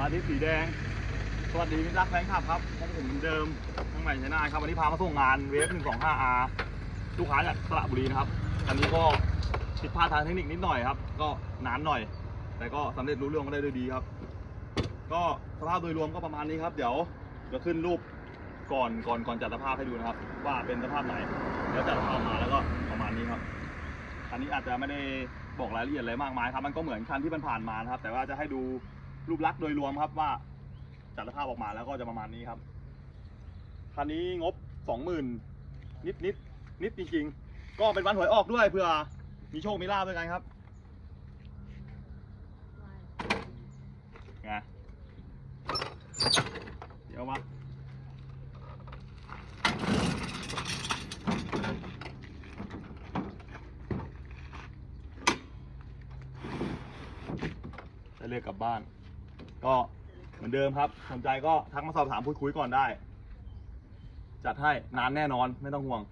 มาที่สีแดง สวัสดีมิตรรักแฟนคลับครับของผมเหมือนเดิมทั้งใหม่ชัยนาทครับวันนี้พามาส่งงานเวฟ 125R ลูกค้าจากสระบุรีนะครับอันนี้ก็ผิดพลาดทางเทคนิคนิดหน่อยครับ ก็นานหน่อย แต่ก็สำเร็จรู้เรื่องก็ได้ด้วยดีครับ ก็สภาพโดยรวมก็ประมาณนี้ครับ เดี๋ยวจะขึ้นรูปก่อนก่อนก่อนจัดสภาพให้ดูนะครับ ว่าเป็นสภาพไหนแล้วจัดสภาพมาแล้วก็ประมาณนี้ครับอันนี้อาจจะไม่ได้บอกรายละเอียดอะไรมากมายครับ มันก็เหมือนคันที่มันผ่านมานะครับ แต่ว่าจะให้ดู รูปลักษณ์โดยรวมครับว่าจัดสภาพออกมาแล้วก็จะประมาณนี้ครับคันนี้งบสองหมื่นนิดนิดนิดจริงๆก็เป็นวันหวยออกด้วยเพื่อมีโชคมีลาบด้วยกันครับไงเดี๋ยวมาจะเรียกกลับบ้าน ก็เหมือนเดิมครับสนใจก็ทักมาสอบถามพูดคุยก่อนได้ จัดให้นานแน่นอนไม่ต้องห่วง